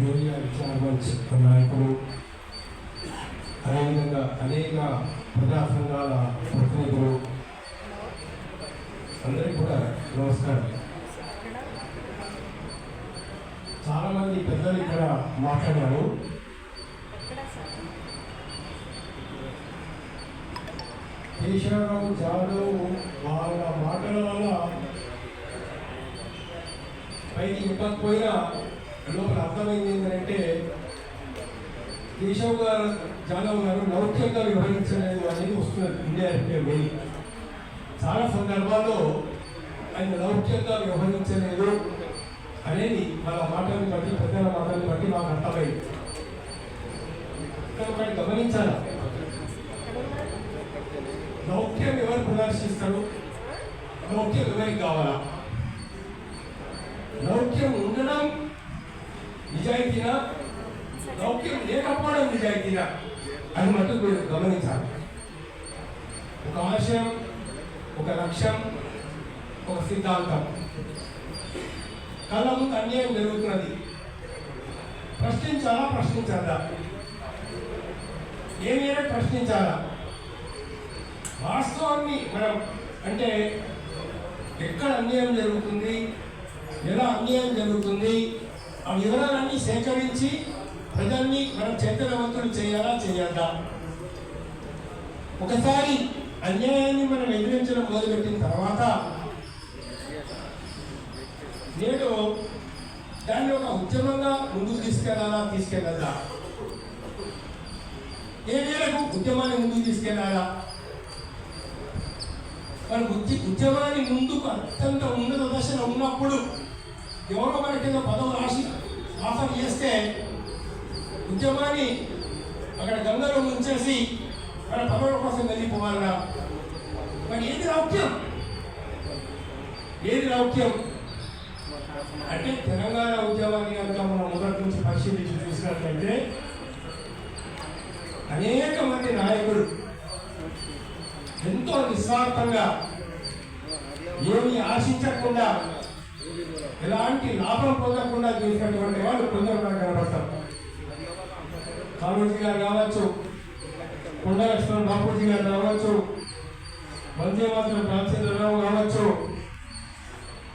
Media విచారమంచ్ నాయకులు అదేవిధంగా అనేక ప్రజా సంఘాల ప్రతినిధులు. అందరికీ కూడా నమస్కారం. చాలామంది పెద్దలు ఇక్కడ మాట్లాడారు. కేశవరావు జాదవ్ వాళ్ళ మాటల వల్ల పైకి ఇవ్వకపోయినా లోపల అర్థమైంది ఏంటంటే కేశవ్ గారు జాదవ్ గారు లౌక్యంగా వివరించలేదు అనేది వస్తున్నది ఇండియా మెయిన్ చాలా సందర్భాల్లో ఆయన లౌక్యంగా వ్యవహరించలేదు అనేది వాళ్ళ మాటలను బట్టి పెద్దల మాటలను బట్టి మాకు అర్థమైంది. ఇక్కడ ఒకటి గమనించాలి? లౌక్యం ఎవరు ప్రదర్శిస్తారు? లౌక్యం ఎవరికి కావాలా లౌక్యం ఉండడం నిజాయితీనా? లౌక్యం లేకపోవడం నిజాయితీనా? అని మటుకు మీరు గమనించాలి. ఒక ఆశయం ఒక లక్ష్యం ఒక సిద్ధాంతం. కళ్ళ ముందు అన్యాయం జరుగుతున్నది. ప్రశ్నించాలా ప్రశ్నించాలా ఏమైనా ప్రశ్నించాలా? వాస్తవాన్ని మనం అంటే ఎక్కడ అన్యాయం జరుగుతుంది? ఎలా అన్యాయం జరుగుతుంది? ఆ వివరాలన్నీ సేకరించి ప్రజల్ని మనం చైతన్యవంతులు చేయాలా చేయద్దా ఒకసారి అన్యాయాన్ని మనం ఎదిరించడం మొదలుపెట్టిన తర్వాత నేడు దాన్ని ఒక ఉద్యమంగా ముందుకు తీసుకెళ్ళాలా తీసుకెళ్ళదా ఏ మేరకు ఉద్యమాన్ని ముందుకు తీసుకెళ్ళాలా? మన ఉద్య ఉద్యమాన్ని ముందుకు అత్యంత ఉన్నత దశలో ఉన్నప్పుడు ఎవరో మనకి ఏదో పదవి రాసి ఆఫర్ చేస్తే ఉద్యమాన్ని అక్కడ గంగలో ఉంచేసి మన పదవుల కోసం వెళ్ళిపోవాలన్నా మరి ఏది లౌక్యం ఏది లౌక్యం అంటే తెలంగాణ ఉద్యమాన్ని కనుక మనం మొదటి నుంచి పరిశీలించి చూసినట్లయితే అనేక మంది నాయకులు ఎంతో నిస్వార్థంగా ఏమి ఆశించకుండా ఎలాంటి లాభం పొందకుండా చేసినటువంటి వాళ్ళు కొందరు మనకు కనబడతారు కాళోజీ గారు కావచ్చు కొండ లక్ష్మణ్ బాపూజీ గారు కావచ్చు వందే రామచంద్రరావు కావచ్చు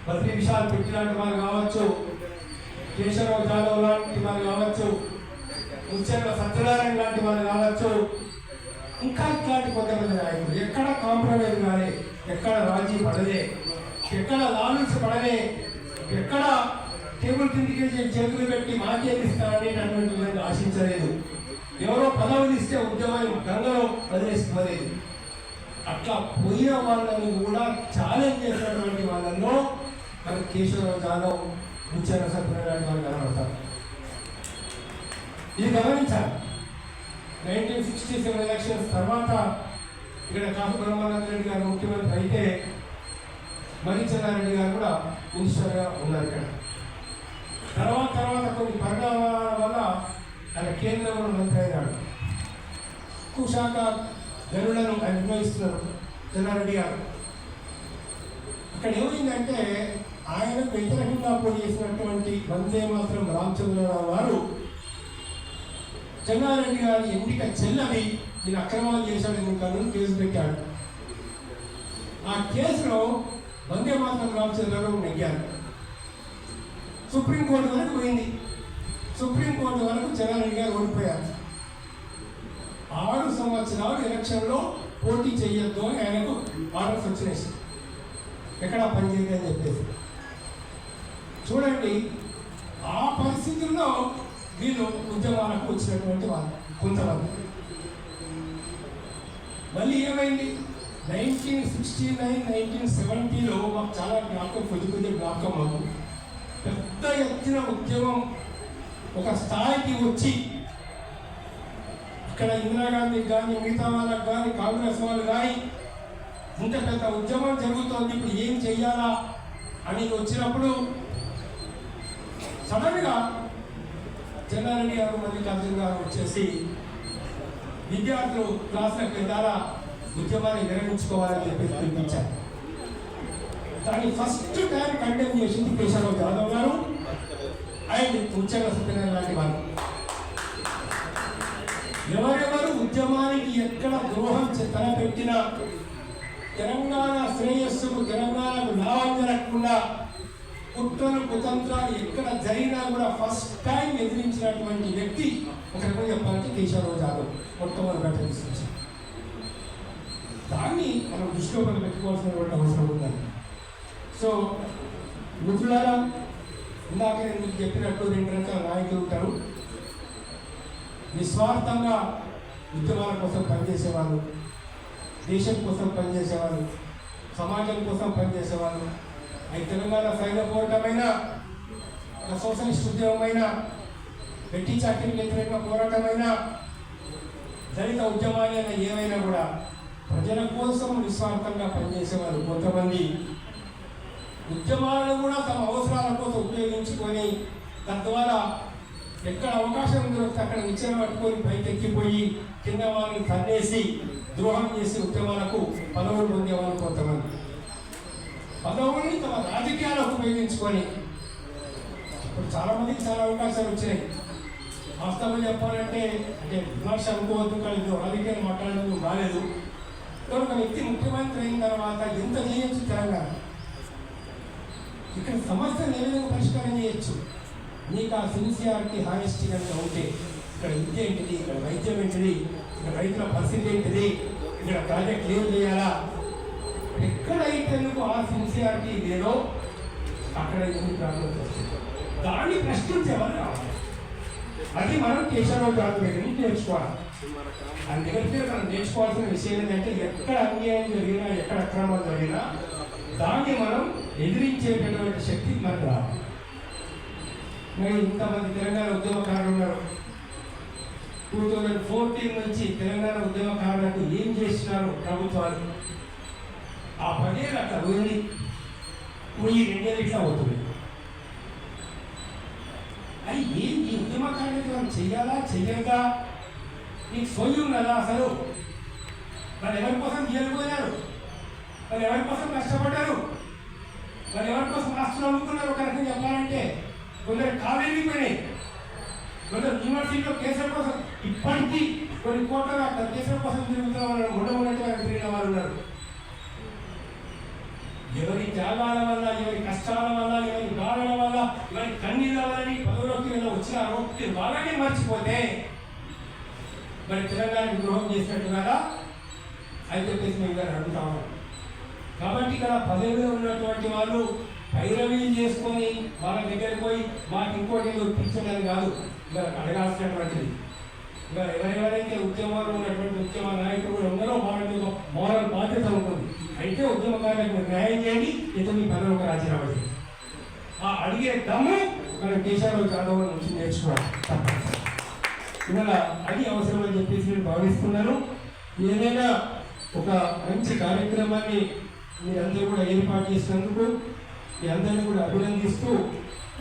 బద్రీ విశాల్ పెట్టి లాంటి వారు కావచ్చు కేశవరావు జాదవ్ లాంటి వారు కావచ్చు ముచ్చెర్ల సత్యనారాయణ లాంటి వారు కావచ్చు ఇంకా ఇట్లాంటి కొంతమంది నాయకులు. ఎక్కడ కాంప్రమైజ్ కానీ ఎక్కడ రాజీ పడలే ఎక్కడ లాలూచి పడలే ఎక్కడ టేబుల్ కిందికి చేతులు పెట్టి మాకేం ఇస్తారని అటువంటి నేను ఆశించలేదు. ఎవరో పదవులు ఇస్తే ఉద్యమాన్ని గంగలో వదిలేసుకోలేదు. అట్లా పోయిన వాళ్ళని కూడా ఛాలెంజ్ చేసినటువంటి వాళ్ళలో మరి కేశవరావు జాదవ్ ముచ్చార సత్యనారాయణ వాళ్ళు కనబడతారు. ఇది గమనించాలి. నైన్టీన్ సిక్స్టీ సెవెన్ ఎలక్షన్స్ తర్వాత ఇక్కడ కాసు బ్రహ్మానంద రెడ్డి గారు ముఖ్యమంత్రి అయితే మణిచంద్రారెడ్డి గారు కూడా మినిస్టర్గా ఉన్నారు ఇక్కడ. తర్వాత తర్వాత కొన్ని పరిణామాల వల్ల ఆయన కేంద్రంలో మంత్రి అయినాడు. ఎక్కువ శాఖ గనులను ఆయన నిర్వహిస్తున్నారు చెన్నారెడ్డి గారు. అక్కడ ఏమైందంటే ఆయనకు వ్యతిరేకంగా పోటీ చేసినటువంటి వందే మాత్రం రామచంద్రరావు గారు చెన్నారెడ్డి గారి ఎంపిక చెల్లవి నేను అక్రమాలు చేశాడు ఎన్నికలను కేసు పెట్టాడు. ఆ కేసులో వందే మాత్రం రామచంద్రరావు నెగ్గారు సుప్రీంకోర్టు వరకు పోయింది. సుప్రీంకోర్టు వరకు జగన్ గారు ఓడిపోయారు. ఆరు సంవత్సరాలు ఎలక్షన్లో పోటీ చేయొద్దు అని ఆయనకు ఆర్డర్స్ వచ్చినాయి. ఎక్కడ పనిచేయదు అని చెప్పేసి. చూడండి ఆ పరిస్థితుల్లో వీళ్ళు ఉద్యమాలకు వచ్చినటువంటి వాళ్ళు కొంతమంది. మళ్ళీ ఏమైంది? నైన్టీన్ సిక్స్టీ నైన్ నైన్టీన్ సెవెంటీలో మాకు చాలా జ్ఞాపకం కొద్ది కొద్ది జ్ఞాపకం మాకు. పెద్ద ఎత్తున ఉద్యమం ఒక స్థాయికి వచ్చి ఇక్కడ ఇందిరాగాంధీకి కానీ మిగతా వాళ్ళకి కానీ కాంగ్రెస్ వాళ్ళు కానీ ఇంత పెద్ద ఉద్యమం జరుగుతోంది ఇప్పుడు ఏం చెయ్యాలా అని వచ్చినప్పుడు సడన్గా చెన్నారెడ్డి గారు మల్లికార్జున గారు వచ్చేసి విద్యార్థులు క్లాసులకు వెళ్తారా ఉద్యమాన్ని విరమించుకోవాలని చెప్పి పిలిపించారు. దాన్ని ఫస్ట్ టైం కండెమ్ చేసింది కేశవరావు జాదవ్ గారు అండ్ ఉద్యోగ సత్యనారాయణ లాంటి వారు. ఎవరెవరు ఉద్యమానికి ఎక్కడ ద్రోహం చే- తలపెట్టినా తెలంగాణ శ్రేయస్సుకు తెలంగాణకు లాభం జరగకుండా కుట్రలు కుతంత్రాలు ఎక్కడ జరిగినా కూడా ఫస్ట్ టైం ఎదిరించినటువంటి వ్యక్తి ఒక రకంగా చెప్పాలంటే కేశవరావు జాదవ్ మొట్టమొదటి నుంచి దాన్ని మనం దృష్టిలో మనం పెట్టుకోవాల్సినటువంటి అవసరం ఉందండి సో మిత్రులారా ఇందాక నేను మీకు చెప్పినట్టు రెండు రకాల నాయకులు ఉంటారు. నిస్వార్థంగా ఉద్యమాల కోసం పనిచేసేవాళ్ళు దేశం కోసం పనిచేసేవాళ్ళు సమాజం కోసం పనిచేసేవాళ్ళు అవి తెలంగాణ సైన్య పోరాటమైనా సోషలిస్ట్ ఉద్యమమైన పెట్టి చాకరికి వ్యతిరేక పోరాటమైన దళిత ఉద్యమాలైనా ఏమైనా కూడా ప్రజల కోసం నిస్వార్థంగా పనిచేసేవారు కొంతమంది. ఉద్యమాలను కూడా తమ అవసరాల కోసం ఉపయోగించుకొని తద్వారా ఎక్కడ అవకాశం దొరికితే అక్కడ నిచ్చెన పట్టుకొని పైకెక్కిపోయి కింద వాళ్ళని తన్నేసి ద్రోహం చేసి ఉద్యమాలకు పదవులు పొందేవాళ్ళు కొంతమంది. పదవుల్ని తమ రాజకీయాలకు ఉపయోగించుకొని ఇప్పుడు చాలామందికి చాలా అవకాశాలు వచ్చినాయి. వాస్తవం చెప్పాలంటే అంటే విమర్శ అనుకోవద్దు కానీ రాజకీయాలు మాట్లాడడం రాలేదు. ఒక వ్యక్తి ముఖ్యమంత్రి అయిన తర్వాత ఎంత చేయొచ్చు తెలంగాణ? ఇక్కడ సమస్యను ఏ విధంగా పరిష్కారం చేయొచ్చు? నీకు ఆ సిన్సియారిటీ హానెస్టీ కనుక ఉంటే ఇక్కడ విద్య ఏంటిది? ఇక్కడ వైద్యం ఏంటిది? ఇక్కడ రైతుల పరిస్థితి ఏంటిది? ఇక్కడ ప్రాజెక్ట్ ఏం చేయాలా? ఎక్కడైతే నువ్వు ఆ సిన్సియారిటీ లేదో అక్కడ ఎందుకు ప్రాబ్లమ్స్ వస్తాయి? దాన్ని ప్రశ్నించేవారు కావాలి అది మనం కేశవరావు గారి దగ్గర నుంచి నేర్చుకోవాలి. అందుకంటే మనం నేర్చుకోవాల్సిన విషయం ఏంటంటే ఎక్కడ అన్యాయం జరిగినా ఎక్కడ అక్రమం జరిగినా దాన్ని మనం ఎదిరించేటటువంటి శక్తి మనకు రావాలి మరి ఇంతమంది తెలంగాణ ఉద్యమకారులు ఉన్నారు. టూ థౌజండ్ ఫోర్టీన్ నుంచి తెలంగాణ ఉద్యమకారులకు ఏం చేసినారు ప్రభుత్వాలు? ఆ పదేళ్ళు అట్లా పోయింది. ఈ రెండేళ్ళు ఇట్లా అవుతుంది అది ఏం ఈ ఉద్యమ కార్యక్రమం చెయ్యాలా చెయ్యగా నీకు సోయి ఉన్నదా అసలు మరి ఎవరి కోసం చేయకపోయినారు మరి ఎవరి కోసం కష్టపడ్డారు మరి ఎవరి కోసం ఆస్తులు అమ్ముకున్నారు ఒక రకంగా చెప్పాలంటే కొందరు కాలేజీపోయినాయి కొందరు యూనివర్సిటీలో కేసుల కోసం ఇప్పటికీ కొన్ని కోట్ల అక్కడ కేసుల కోసం తిరుగుతున్న వాళ్ళు ఉండమన్నట్టుగా తిరిగిన వారు ఉన్నారు ఎవరి త్యాగాల వల్ల ఎవరి కష్టాల వల్ల ఎవరి బాధల వల్ల ఎవరి కన్నీళ్ళ వల్ల నీ పదవిలోకి వచ్చినారో మీరు వాళ్ళని మర్చిపోతే మరి తెలంగాణ ద్రోహం చేసినట్టు కదా అని చెప్పేసి మేము గారు అడుగుతాము కాబట్టి ఇక్కడ పదవిలో ఉన్నటువంటి వాళ్ళు పైరవీ చేసుకొని వాళ్ళ దగ్గరికి పోయి మాకు ఇంకోటి ఏదో ఇప్పించడం కాదు ఇక్కడ అడగాల్సినటువంటిది. ఇక్కడ ఎవరెవరైతే ఉద్యమాలు ఉన్నటువంటి ఉద్యమ నాయకులు కూడా ఉన్నారో వాళ్ళ మీద మోరల్ బాధ్యత ఉంటుంది. అయితే ఉద్యమకారులకు న్యాయం చేయండి ఇతను మీ పదవికి రాజీనామా చేయండి. ఆ అడిగే దమ్ము మనం దేశంలో జాదవ్ నుంచి నేర్చుకోవాలి. ఇవాళ అది అవసరం అని చెప్పేసి నేను భావిస్తున్నాను. ఏదైనా ఒక మంచి కార్యక్రమాన్ని మీరందరూ కూడా ఏర్పాటు చేసినందుకు మీ అందరినీ కూడా అభినందిస్తూ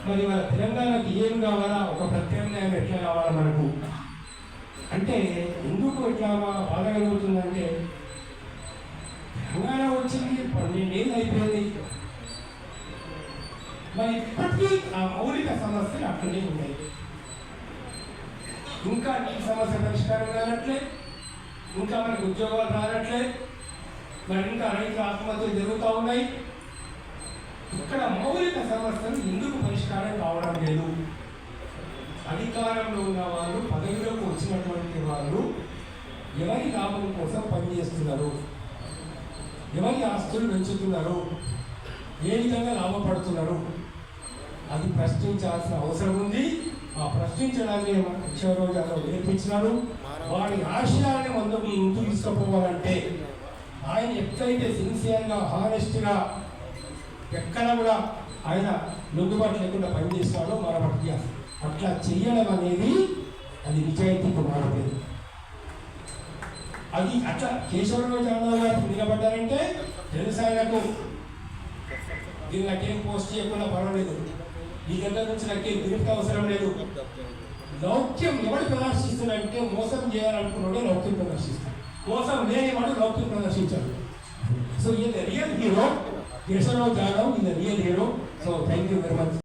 మరి మన తెలంగాణకి ఏం కావాలా ఒక ప్రత్యామ్నాయం ఎట్లా కావాలా మనకు? అంటే ఎందుకు ఇట్లా బాధ కలుగుతుందంటే తెలంగాణ వచ్చింది పన్నెండేళ్ళు అయిపోయింది. మరి ఇప్పటికీ ఆ మౌలిక సమస్యలు అక్కడే ఉన్నాయి. ఇంకా నీటి సమస్య పరిష్కారం కానట్లే ఇంకా మనకు ఉద్యోగాలు రానట్లే మరి ఇంకా రైతుల ఆత్మహత్యలు జరుగుతూ ఉన్నాయి. ఇక్కడ మౌలిక సమస్యలు ఎందుకు పరిష్కారం కావడం లేదు? అధికారంలో ఉన్న వాళ్ళు పదవిలోకి వచ్చినటువంటి వాళ్ళు ఎవరి లాభం కోసం పనిచేస్తున్నారు? ఎవరి ఆస్తులు పెంచుతున్నారు? ఏ విధంగా లాభపడుతున్నారు? అది ప్రశ్నించాల్సిన అవసరం ఉంది. ఆ ప్రశ్నించడాన్ని రోజు అతను నేర్పించినారు వాడి ఆశయాన్ని ముందుకు ముందుకు తీసుకుపోవాలంటే ఆయన ఎక్కడైతే సిన్సియర్గా హానెస్ట్గా ఎక్కడ కూడా ఆయన లొంగుబాటు లేకుండా పనిచేస్తాడో మరొకటి అట్లా చెయ్యడం అనేది అది నిజాయితీకి మారలేదు అది అట్లా కేశవరావు జాదవ్ గారు నిలబడ్డారంటే తెలుసు ఆయనకు. దీన్ని నాకేం పోస్ట్ చేయకుండా పర్వాలేదు. ఈ దగ్గర నుంచి నాకేం విరుక్త అవసరం లేదు. లౌక్యం ఎవడు ప్రదర్శిస్తున్నాడంటే మోసం చేయాలనుకున్నాడే లౌక్యం ప్రదర్శిస్తాడు. మోసం లేనివాడు లౌక్యం ప్రదర్శించాడు. సో ఇది రియల్ హీరో. కేశవరావు జాదవ్ ఇది real hero. So thank you very much.